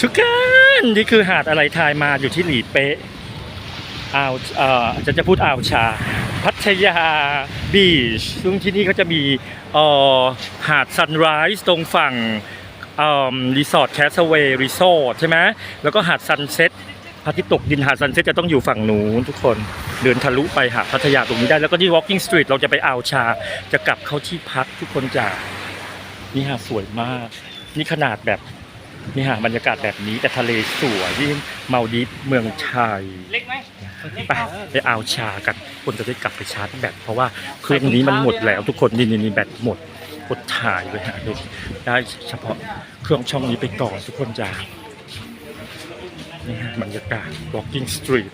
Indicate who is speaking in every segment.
Speaker 1: ทุกคนนี่คือหาดอะไรทายมาอยู่ที่หลีเป๊ะอ่าวเอ่อจะจะพูดอ่าวชา พัทยาบีชซึ่งที่นี่ก็จะมีเอ่อหาดซันไรส์ตรงฝั่งรีสอร์ทแคสเวย์รีสอร์ทใช่ไหมแล้วก็หาดซันเซ็ตพระอาทิตย์ตกดินหาดซันเซ็ตจะต้องอยู่ฝั่งนู้นทุกคนเดินทะลุไปหาดพัทยาตรงนี้ได้แล้วก็ที่ Walking Street เราจะไปอ่าวชา จะกลับเข้าที่พักทุกคนจะนี่หาดสวยมาก นี่ขนาดแบบ นี่ฮะบรรยากาศแบบนี้แต่ทะเลสวยที่เมาดีฟเมืองไทย
Speaker 2: เล็กไหม
Speaker 1: ไปไปเอาชากันคนจะได้กลับไปชาร์จแบตเพราะว่าเครื่องนี้มันหมดแล้วทุกคนนี่นี่นี่แบตหมดกดถ่ายเลยฮะได้เฉพาะเครื่องช่องนี้ไปก่อนทุกคนจ้านี่ฮะบรรยากาศ walking street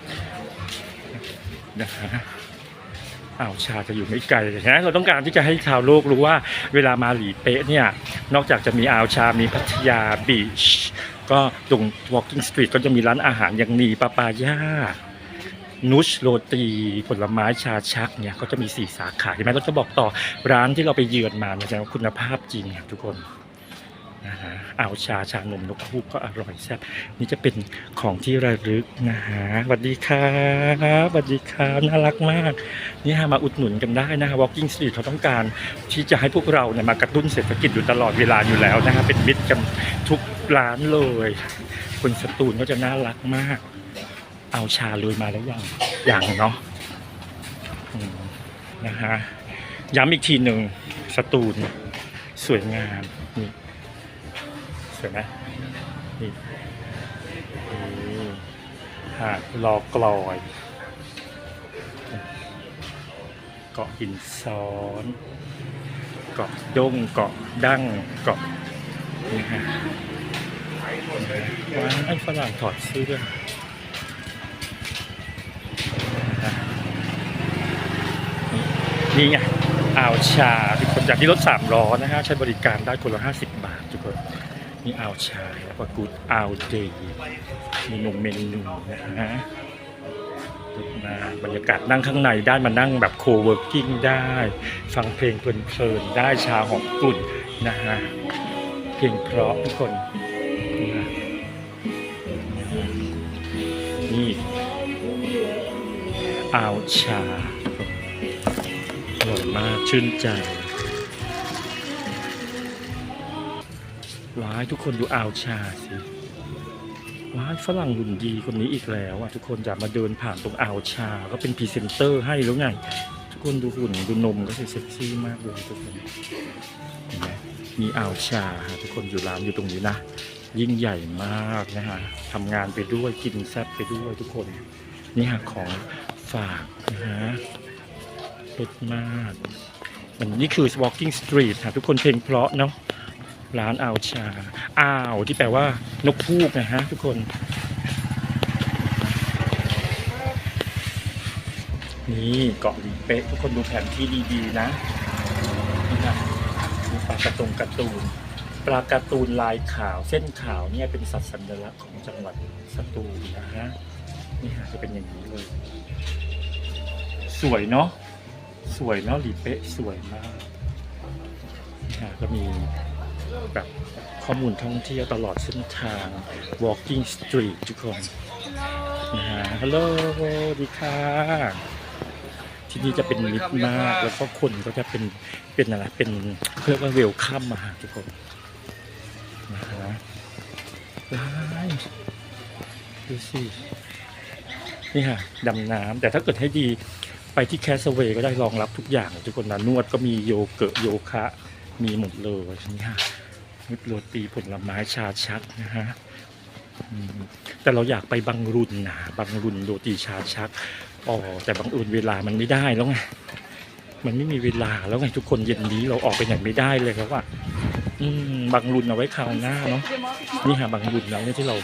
Speaker 1: นะฮะ อ่าวชาจะอยู่ไม่ไกลเลยนะเราต้องการที่จะให้ชาวโลกรู้ว่าเวลามาหลีเป๊ะเนี่ยนอกจากจะมีอ่าวชา มีพัทยาบีชก็ตรง walking street ก็จะมีร้านอาหารอย่างนีปาปายานุชโรตีผลไม้ชาชักเนี่ยก็จะมีสี่สาขาเห็นไหมเราจะบอกต่อร้านที่เราไปเยือนมาเนี่ยแสดงว่าคุณภาพจริงครับทุกคน นะฮะอ่าชาชานมนกฮูกก็อร่อยแซ่บนี่จะเป็นของที่ระลึกนะฮะสวัสดีครับสวัสดีครับน่ารักมาก นี่ฮะมาอุดหนุนกันได้นะฮะ Walking Street เขาต้องการที่จะให้พวกเราเนี่ยมากระตุ้นเศรษฐกิจอยู่ตลอดเวลาอยู่แล้วนะฮะเป็นมิตรกันทุกร้านเลยคนสตูลก็จะน่ารักมาก เอาชาลุยมาแล้วยังยังเนาะนะฮะย้ำอีกทีหนึ่งสตูลสวยงามนี่ สวยไหมนี่นี่หาดรอกลอย เกาะหินซ้อน เกาะดงเกาะดั้งเกาะนี่ฮะว้าไอ้ฝรั่งถอดเสื้อนี่ไงอ่าวชาทุกคนจากที่รถสามล้อนะฮะใช้บริการได้คนละห้าสิบ นี่อ่าวชาแล้วก็กูดอ่าวเดย์มีนมเมนูนะฮะมาบรรยากาศนั่งข้างในได้มานั่งแบบโคเวิร์กิ้งได้ ฟังเพลงเพลินๆได้ชาหอมกลุ่นนะฮะเพลงเพราะทุกคนนี่อ่าวชาอร่อยมากชื่นใจ ว้ายทุกคนดูอ่าวชาสิว้ายฝรั่งหุ่นดีคนนี้อีกแล้วอะทุกคนจะมาเดินผ่านตรงอ่าวชา ก็เป็นพรีเซนเตอร์ให้แล้วไง ทุกคนดูหุ่นดูนมก็เซ็กซี่มากเลยทุกคนเห็นไหมมีอ่าวชาฮะทุกคนอยู่ร้านอยู่ตรงนี้นะ ยิ่งใหญ่มากนะฮะทำงานไปด้วยกินแซ่บไปด้วยทุกคนนี่ฮะของฝากนะฮะรสมากอันนี้คือ walking street ฮะทุกคนเพลงเพราะเนาะ ร้านอ่าวชาอ่าวที่แปลว่า นกพูกนะฮะทุกคน นี่เกาะหลีเป๊ะทุกคนดูแผนที่ดีๆนะนี่นะมีปลากระตงกร์ตูนปลาการ์ตูนลายขาวเส้นขาวเนี่ยเป็นสัตว์สัญลักษณ์ของจังหวัดสตูลนะฮะนี่ฮะจะเป็นอย่างนี้เลย สวยเนาะสวยเนาะหลีเป๊ะสวยมากนี่ฮะก็มี แบบข้อมูลท่องเที่ยวตลอดเส้นทาง walking street ทุกคนนะฮะฮัลโหลดีค่ะ ที่นี่จะเป็นมิตรมาก แล้วก็คนก็จะเป็นเป็นอะไรเป็นเรียกว่าเวลคัมมาทุกคนนะฮะว้ดูสินี่ค่ะดำน้ำแต่ถ้าเกิดให้ดีไปที่แคสเวย์ก็ได้รองรับทุกอย่าง ทุกคนนะนวดก็มีโยเกะโยคะ มีหมดเลยนี่ฮะ มิตรโรตีผลไม้ชาชักนะฮะแต่เราอยากไปบางรุนนะบางรุนโรตีชาชักอ๋อแต่บางอุ่นเวลามันไม่ได้แล้วไงมันไม่มีเวลาแล้วไงทุกคนเย็นนี้เราออกไปไหนไม่ได้เลยครับว่าอืมบางรุนเอาไว้คราวหน้าเนาะนี่ฮะบางรุนแล้วเนี่ยที่เรา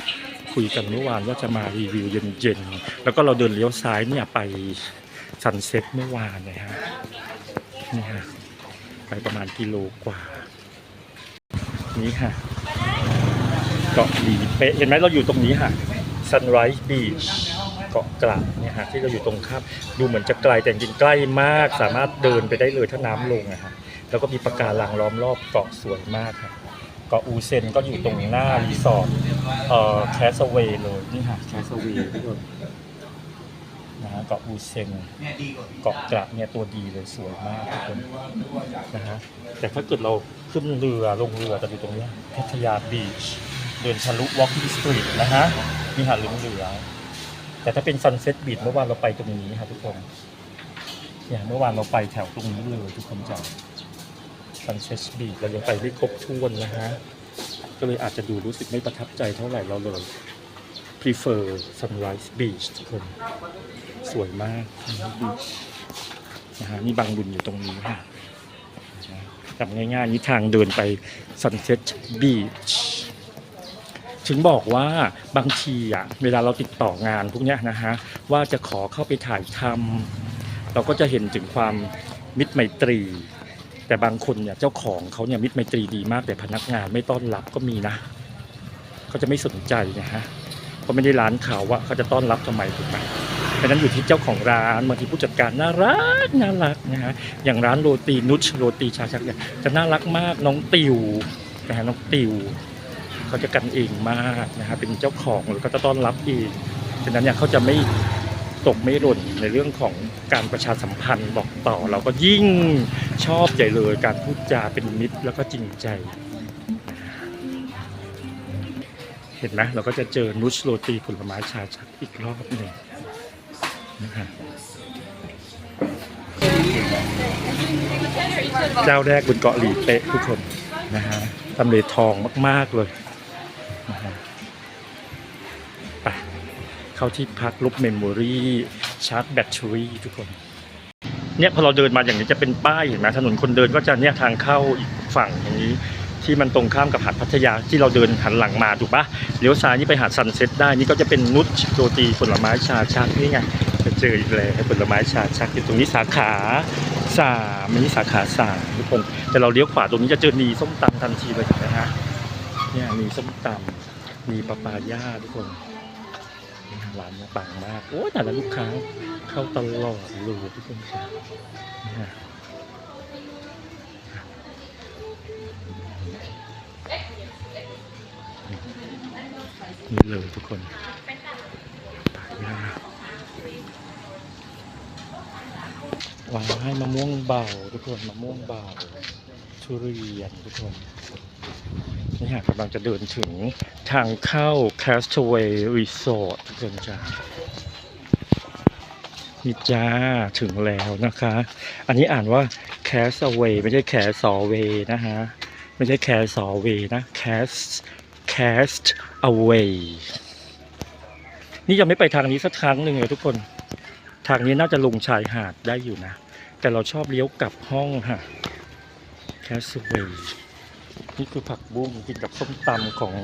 Speaker 1: คุยกันเมื่อวานว่าจะมารีวิวเย็นๆแล้วก็เราเดินเลี้ยวซ้ายเนี่ยไปซันเซ็ตเมื่อวานนะฮะนี่ฮะไปประมาณกิโลกว่า นี่ค่ะเกาะหลีเป๊ะเห็นไหมเราอยู่ตรงนี้ค่ะ Sunrise Beach เกาะกลับเนี่ยฮะที่เราอยู่ตรงข้ามดูเหมือนจะไกลแต่จริงใกล้มาก สามารถเดินไปได้เลยถ้าน้ำลงอะฮะแล้วก็มีปะการังล้อมรอบเกาะสวยมากค่ะเกาะอูเซนก็อยู่ตรงหน้ารีสอร์ทเอ่อแคสเวย์เลยนี่ค่ะแคสเวย์ทุกคนะฮะเกาะอูเซนเกาะกระเนี่ยตัวดีเลยสวยมากทุกคนนะฮะแต่ถ้าเกิดเราขึ้นเรือลงเรือจะอยู่ตรงเนี้ยพัทยาบีชเดินทะลุ Walking Street นะฮะนี่หาดเหลืองเหลืองๆแต่ถ้าเป็น Sunset Beach เมื่อวานเราไปตรงนี้ค่ะทุกคนเนี่ยเมื่อวานเราไปแถวตรงนี้เลยทุกคนจ้ะ Sunset Beach เรายังไปไม่ครบถ้วนนะฮะก็เลยอาจจะดูรู้สึกไม่ประทับใจเท่าไหร่เราเลย prefer Sunrise Beach ทุกคนสวยมากนะฮะนี่บางบุญอยู่ตรงนี้ฮะจำง่ายๆนี่ทางเดินไป Sunset Beach ถึงบอกว่าบางทีอะเวลาเราติดต่องานพวกเนี้ยนะฮะ ว่าจะขอเข้าไปถ่ายทำเราก็จะเห็นถึงความมิตรไมตรี แต่บางคนเนี่ยเจ้าของเขาเนี่ยมิตรไมตรีดีมากแต่พนักงานไม่ต้อนรับก็มีนะเขาจะไม่สนใจนะฮะ เพราะไม่ได้ร้านเขาว่าเขาจะต้อนรับทำไมถูกไหมเพราะฉะนั้นอยู่ที่เจ้าของร้านบางทีผู้จัดการน่ารักน่ารักนะฮะอย่างร้านโรตีนุชโรตีชาชักเนี่ยจะน่ารักมากน้องติวนะฮะน้องติวเขาจะกันเองมากนะฮะเป็นเจ้าของแล้วก็จะต้อนรับเองฉะนั้นเนี่ยเขาจะไม่ตกไม่หล่นในเรื่องของการประชาสัมพันธ์บอกต่อ เราก็ยิ่งชอบใหญ่เลยการพูดจาเป็นมิตรแล้วก็จริงใจ ห็นไหมเราก็จะเจอนุชโรตีผลไม้ชาชักอีกรอบหนึ่งนะฮะเจ้าแรกบนเกาะหลีเป๊ะทุกคนนะฮะทำเลทองมาก ๆ เลยนะฮะไปเข้าที่พักลบเมมโมรี่ชาร์จแบตเตอรี่ทุกคน เนี่ยพอเราเดินมาอย่างนี้จะเป็นป้ายเห็นไหมถนนคนเดินก็จะเนี่ยทางเข้าอีกฝั่งอย่างนี้ ที่มันตรงข้ามกับหาดพัทยาที่เราเดินหันหลังมาถูกปะเลี้ยวซ้ายนี่ไปหาดซันเซ็ตได้นี่ก็จะเป็นนุชโรตีผลไม้ชาชักนี่ไงจะเจออีกแล้วผลไม้ชาชักอยู่ตรงนี้สาขาสามันนี้สาขาสามทุกคนแต่เราเลี้ยวขวาตรงนี้จะเจอนีส้มตำทันทีเลยนะฮะเนี่ยมีส้มตำมีปลาปาย่าทุกคนร้านนี่ยปังมากโอ้แต่ละลูกค้าเข้าตลอดเลยทุกคนครั นี่เลยทุกคนปากยากวางให้มะม่วงเบาทุกคนมะม่วงเบาทุเรียนทุกคนนี่หากำลังจะเดินถึงทางเข้า Castaway Resort ทุกคนจ้านี่จ้าถึงแล้วนะคะ อันนี้อ่านว่า cast away ไม่ใช่ cast away นะฮะ ไม่ใช่ cast away นะ cast cast away นี่ยังไม่ไปทางนี้สักครั้งหนึ่งเลยทุกคน ทางนี้น่าจะลงชายหาดได้อยู่นะ แต่เราชอบเลี้ยวกลับห้องค่ะ cast away นี่คือผักบุ้งกินกับส้มตำของ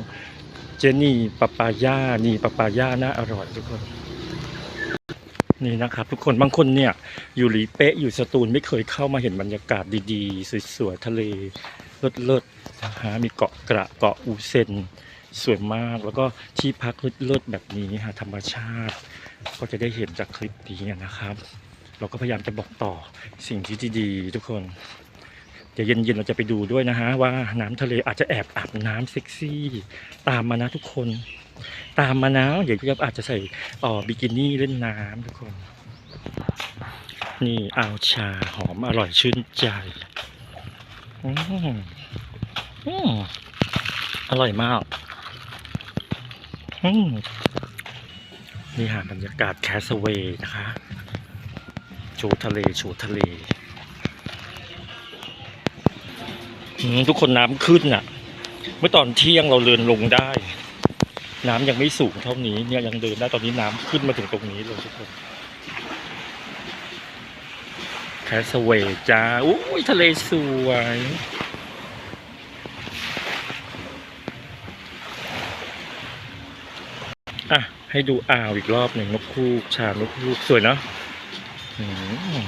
Speaker 1: เจนี่ปาปายานี่ปาปายาน่าอร่อยทุกคน นี่นะครับ ทุกคนบางคนเนี่ยอยู่หลีเป๊ะอยู่สตูลไม่เคยเข้ามาเห็นบรรยากาศดีๆ สวยๆทะเล เลิศๆนะฮะมีเกาะกระเกาะอูเซนสวยมากแล้วก็ที่พักเลิศๆแบบนี้ฮะธรรมชาติ ก็จะได้เห็นจากคลิปนี้นะครับ เราก็พยายามจะบอกต่อสิ่งที่ดีๆทุกคน เดี๋ยวเย็นๆเราจะไปดูด้วยนะฮะว่าน้ำทะเลอาจจะแอบอาบน้ำเซ็กซี่ ตามมานะทุกคน ตามมานะเดี๋ยวจะอาจจะใส่ออบิกินี่เล่นน้ำทุกคน นี่อาวชาหอมอร่อยชื่นใจ อร่อยมากมนี่หาบรรยากาศแคสเวย์นะคะชว์ทะเลชว์ทะเล ทุกคนน้ำขึ้นอะ เมื่อตอนเที่ยงเราเดินลงได้ น้ำยังไม่สูงเท่านี้เนี่ยยังเดินได้ตอนนี้น้ำขึ้นมาถึงตรงนี้เลยทุกคน แคสเวย์จ้าอุ้ยทะเลสวย อะ ให้ดูอ่าวอีกรอบหนึ่งนกคูกชามนกคูกสวยเนาะอืม